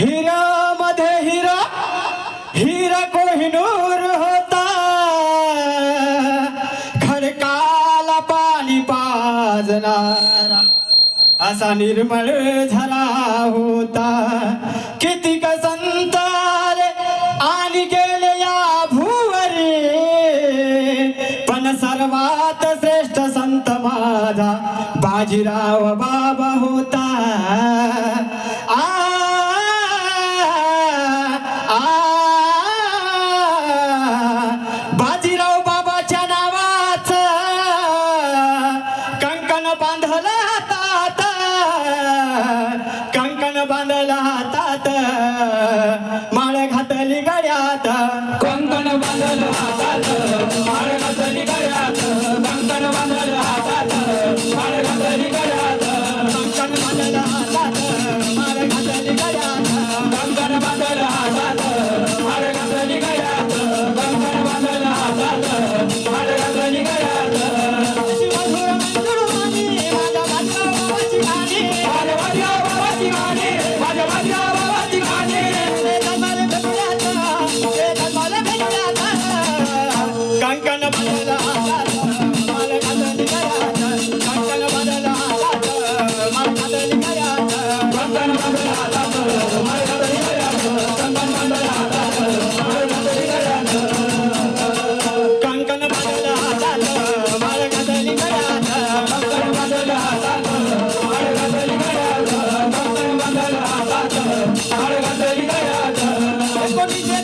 हिरा मध्ये हिरा हिरा कोहिनूर होता। खडकाला पाणी पाजणारा असा निर्मळ झाला होता। कितीक संत आणि गेले या भुवरे पण सर्वात श्रेष्ठ संत माझा बाजीराव बा বাজিরা con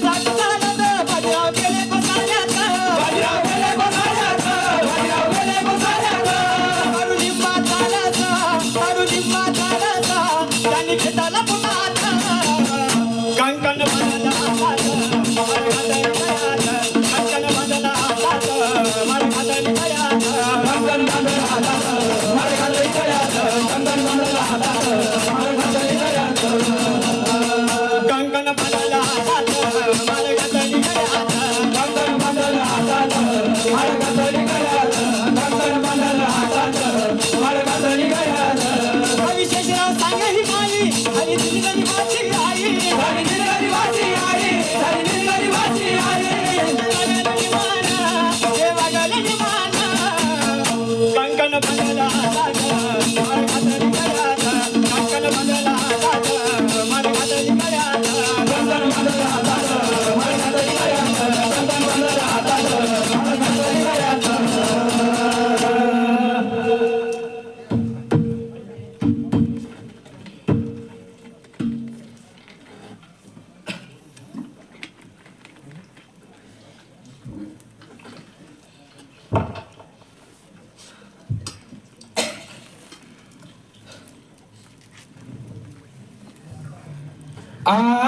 Ah.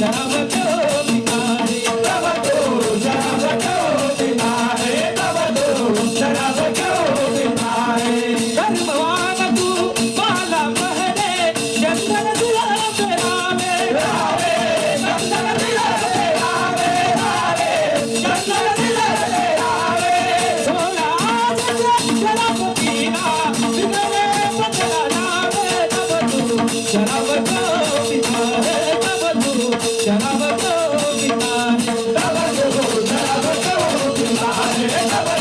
I'm a good Salvador. Esta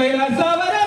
bailar sabrá.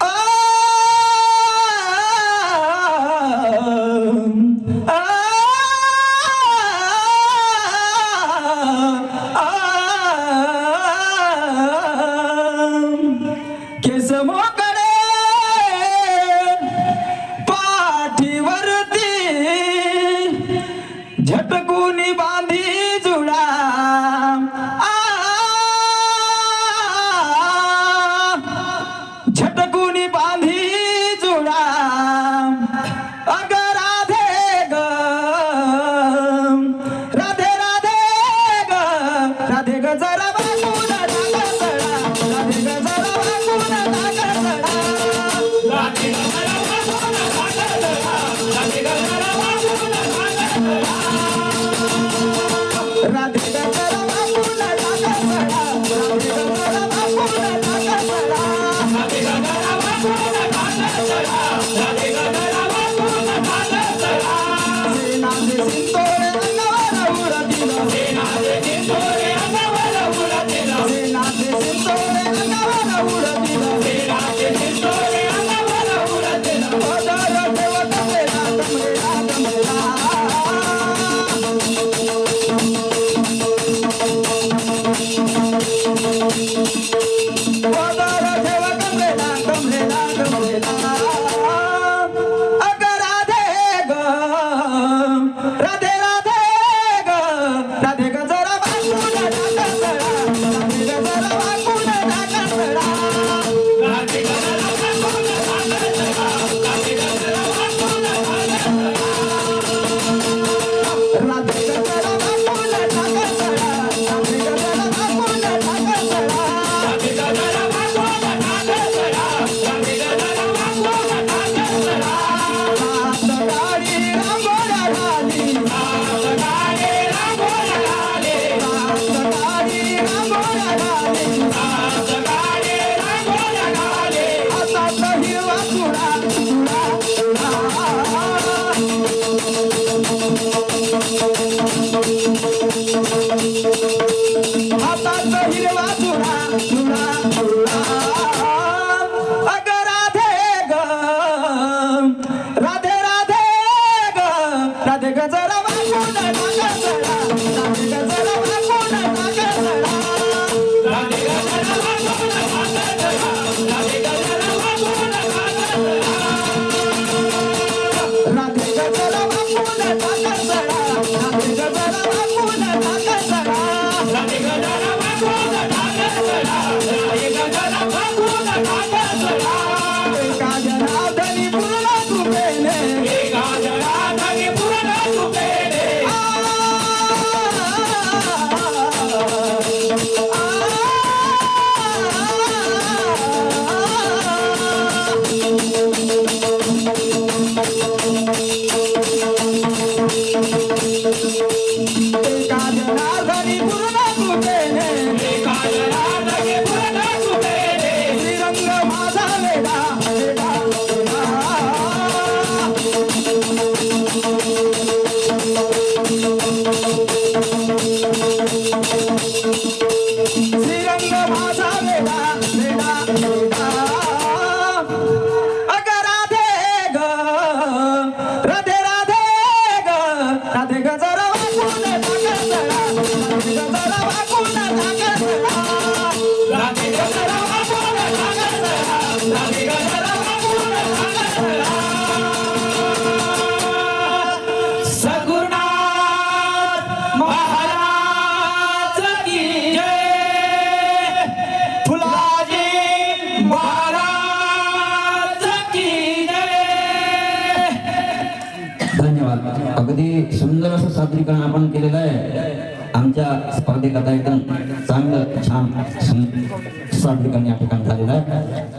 Oh! 我们是祖。Let's go. धन्यवाद. अगदी सुंदर असं सादरीकरण आपण केलेलं आहे. तुमच्या स्पर्धे करता एकदम चांगलं छान सादर करणे या ठिकाणी झालेलं आहे